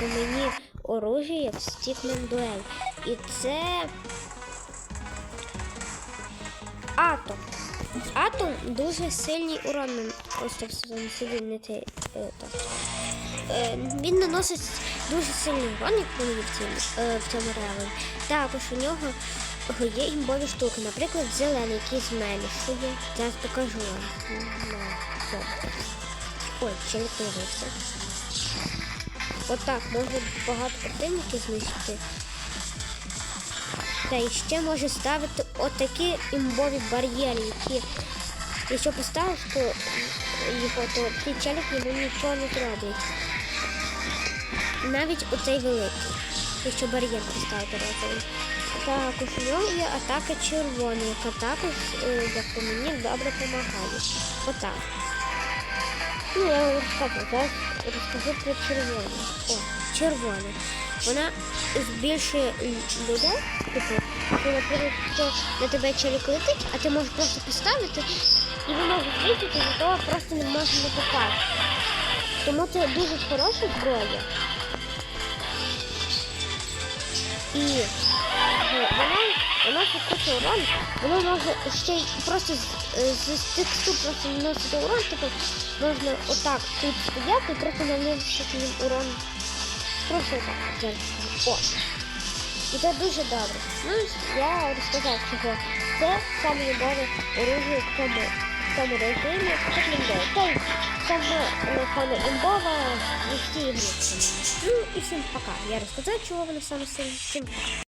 по мені оружие, як Стікмен Дуель. І це Атом. Атом дуже сильний урон. Ось так сюди не те. е. Е, він наносить дуже сильний урон, як мені в цьому, е, в цьому ревелі. Також у нього є імбові штуки, наприклад, зелений, який зменшує. Зараз покажу вам. Ой, ще не появився. Отак, можна багато противників знищити. Та і ще може ставити отакі імбові бар'єри, які якщо поставиш, то його, то цей челік йому нічого не зробить. Навіть оцей великий, якщо бар'єр поставити разом. Також у нього є атака червона, яка також, е, як по мені, добре допомагає. Отак. Ну, я розкажу, зараз розкажу про червону. О, червона. Вона збільшує людей, типу, що, наприклад, що на тебе челік летить, а ти можеш просто поставити, і ви можете вийти, і того просто не може не попасти. Тому це дуже хороша зброя. І вона, куча урон, вона може ще й просто з, е, з тексту просто наносити урон, типу можна отак тут стояти і просто наносити їм урон. Просто отак зараз. О. І це дуже добре. Ну, я розказав, чого це саме любове оружие в цьому, в цьому режимі, це кліндой. Це саме е, саме імбова в усій ігри. Ну і всім пока. Я розказав, чого вона саме сильна. Всім пока.